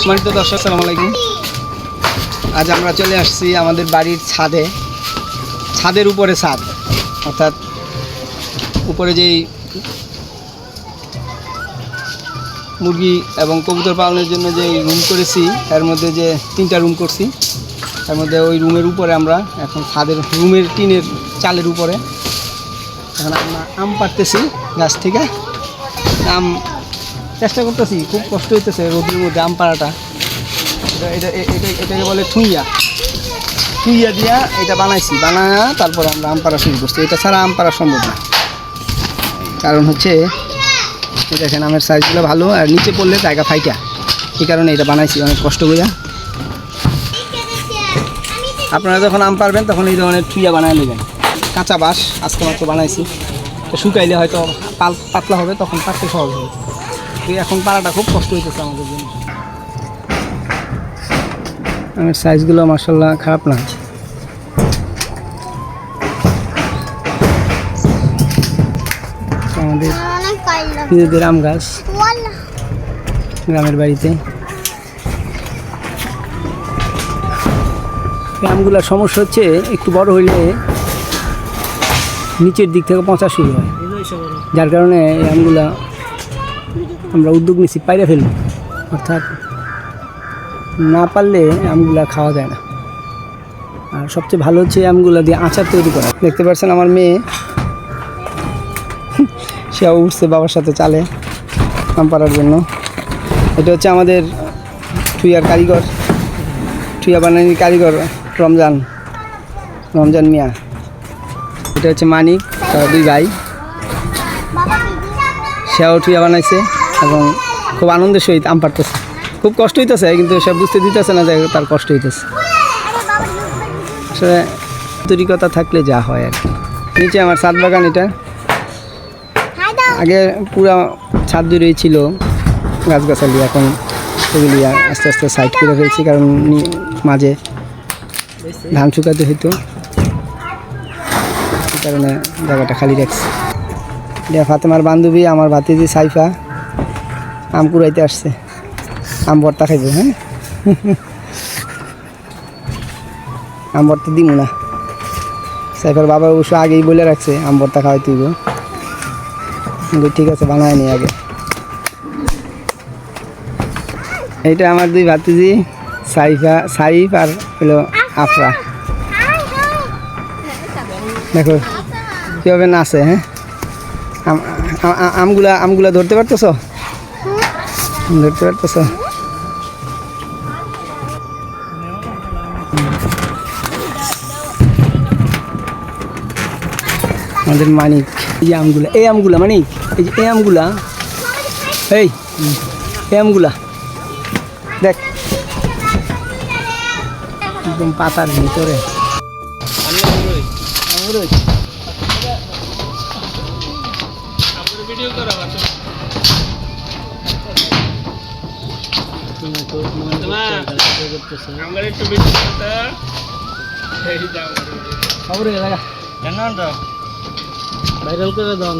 সম্মানিত দর্শক সালাম আলাইকুম। আজ আমরা চলে আসছি আমাদের বাড়ির ছাদে। ছাদের উপরে ছাদ, অর্থাৎ উপরে যেই মুরগি এবং কবুতর পালনের জন্য যে রুম করেছি, এর মধ্যে যে তিনটা রুম করছি তার মধ্যে ওই রুমের উপরে আমরা এখন ছাদের রুমের টিনের চালের উপরে এখন আমরা আম পাড়তেছি গাছ থেকে। আম চেষ্টা করতেছি, খুব কষ্ট হইতেছে রোদের মধ্যে আম পাড়াটা। এটা এটা এটা এটাকে বলে ঠুইয়া ঠুইয়া দিয়া এটা বানাইছি, বানায়া তারপর আমরা আম পাড়া শুরু করছি। এটা ছাড়া আম পাড়া সম্ভব না। কারণ হচ্ছে দেখেন আমের সাইজগুলো ভালো আর নিচে পড়লে জায়গা ফাইটা এই কারণে এটা বানাইছি, অনেক কষ্ট করিয়া আপনারা যখন আম পারবেন তখন এই ধরনের ঠুইয়া বানায় নেবেন। কাঁচা বাঁশ, আজকে মাত্র বানাইছি। তো শুকাইলে হয়তো পাতলা হবে, তখন পাততে সহজ হবে। এখন পাড়াটা খুব কষ্ট হইতেছে আমাদের জন্য। আমের সাইজগুলো মাসাল্লাহ খারাপ না। আমাদের নিজেদের আম গাছ গ্রামের বাড়িতে। আমগুলার সমস্যা হচ্ছে একটু বড় হইলে নিচের দিক থেকে পচা শুরু হয়। যার কারণে এই আমগুলা আমরা উদ্যোগ নিচ্ছি পাইরে ফেলব। অর্থাৎ না পারলে আমগুলা খাওয়া যায় না। আর সবচেয়ে ভালো হচ্ছে আমগুলা দিয়ে আচার তৈরি করা। দেখতে পাচ্ছেন আমার মেয়ে সেও উঠছে বাবার সাথে চালে আম পাড়ার জন্য। এটা হচ্ছে আমাদের টুইয়ার কারিগর টুইয়া বানানির কারিগর রমজান রমজান মিয়া। এটা হচ্ছে মানিক, তারা দুই ভাই। সেও টুইয়া বানাইছে। এবং খুব আনন্দের সহিত আম পারতেছে খুব কষ্ট হইতেছে, কিন্তু সে বুঝতে দিতেছে না যে তার কষ্ট হইতেছে। আসলে আন্তরিকতা থাকলে যা হয় আর নিচে আমার ছাদ বাগান এটা। আগে পুরা ছাদ জুড়েই ছিল গাছগাছালি, এখন এগুলি আস্তে আস্তে সাইড করে ফেলছি, কারণ মাঝে ধান শুকাতে হইতো। কারণে জায়গাটা খালি রাখছি। এটা ফাতেমার বান্ধবী, আমার ভাতিজি সাইফা। আম কুড়াইতে আসছে। আম ভর্তা খাইব হ্যাঁ? আম ভর্তা দিব না। সাইফার বাবা অবশ্য আগেই বলে রাখছে, আম ভর্তা খাওয়াই তুইব। কিন্তু ঠিক আছে বানায় নি আগে। এইটা আমার দুই ভাতিজি, সাইফা, সাইফ আর হলো আফরা। দেখো, কীভাবে নাচে হ্যাঁ? আমগুলা আমগুলা ধরতে পারতেছ? ধরতে পারতেছ? আমাদের মানিক, এই যে আমগুলা, এই আমগুলা, মানিক, এই যে এই আমগুলা। এই এই আমগুলা। দেখ, একদম পাতার ভিতরে। আমরুই। খবরে ভাইরাল করে দাও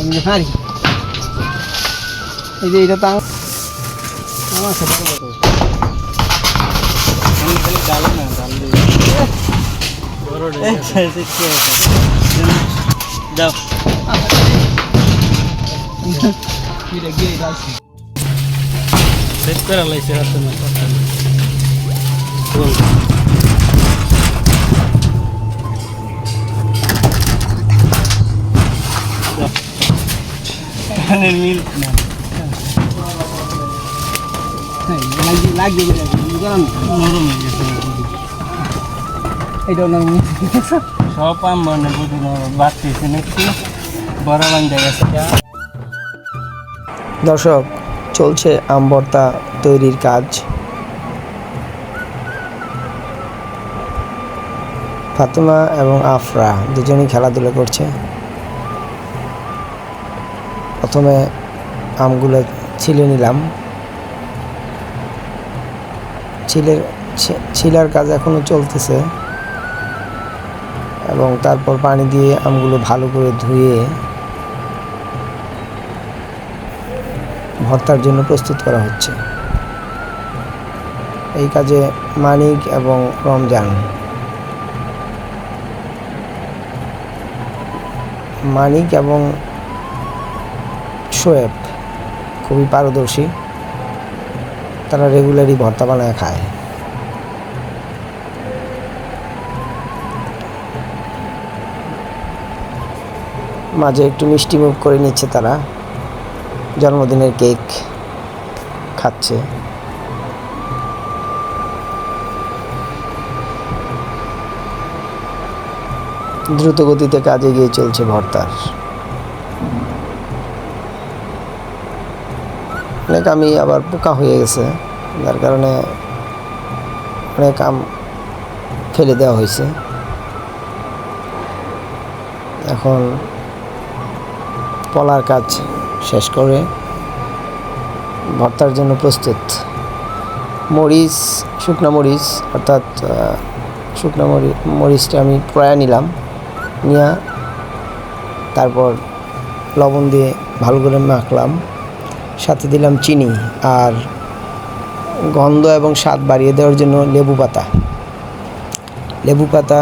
আমি হারি এই যে এটা তো আম- আমার সাথে ডাল না ডাল যাও সেট করে লাইছে হাতে না এখানে মিল না লাগবে গরম নরম হয়ে গেছে। এটা ওনার সব আম মানে বুঝি নরম বাড়তেছে নাকি? বড় বান্ধে গেছে। দর্শক চলছে আম ভর্তা তৈরির কাজ। ফাতেমা এবং আফরা দুজনেই খেলাধুলা করছে। প্রথমে আমগুলো ছিলে নিলাম। ছিলে ছিলার কাজ এখনও চলতেছে। এবং তারপর পানি দিয়ে আমগুলো ভালো করে ধুয়ে ভর্তার জন্য প্রস্তুত করা হচ্ছে। এই কাজে মানিক এবং রমজান। মানিক এবং শোয়েব খুবই পারদর্শী। তারা রেগুলারই ভর্তা বানায় খায়। মাঝে একটু মিষ্টি মুখ করে নিচ্ছে তারা। জন্মদিনের কেক খাচ্ছে। দ্রুত গতিতে কাজে গিয়ে চলছে ভর্তার। অনেক আমি আবার পোকা হয়ে গেছে, যার কারণে অনেক আম ফেলে দেওয়া হয়েছে। এখন পলার কাজ শেষ করে ভর্তার জন্য প্রস্তুত। মরিচ, শুকনা মরিচ, অর্থাৎ শুকনা মরি, মরিচটা আমি প্রয়া নিলাম, নিয়ে তারপর লবণ দিয়ে ভালো করে মাখলাম। সাথে দিলাম চিনি আর গন্ধ এবং স্বাদ বাড়িয়ে দেওয়ার জন্য লেবু পাতা। লেবু পাতা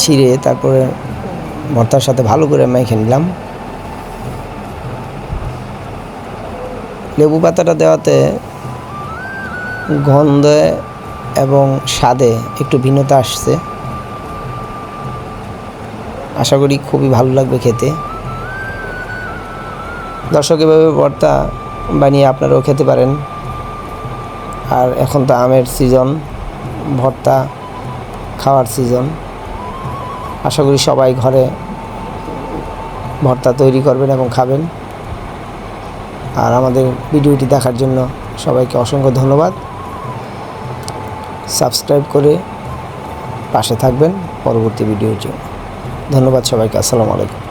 ছিঁড়ে তারপরে ভর্তার সাথে ভালো করে মেখে নিলাম। লেবু পাতাটা দেওয়াতে গন্ধে এবং স্বাদে একটু ভিন্নতা আসছে। আশা করি খুবই ভালো লাগবে খেতে। দর্শক, এভাবে ভর্তা বানিয়ে আপনারাও খেতে পারেন। আর এখন তো আমের সিজন ভর্তা খাওয়ার সিজন আশা করি সবাই ঘরে ভর্তা তৈরি করবেন এবং খাবেন। আর আমাদের ভিডিওটি দেখার জন্য সবাইকে অসংখ্য ধন্যবাদ। সাবস্ক্রাইব করে পাশে থাকবেন পরবর্তী ভিডিওর জন্য। ধন্যবাদ সবাইকে, আসসালামু আলাইকুম।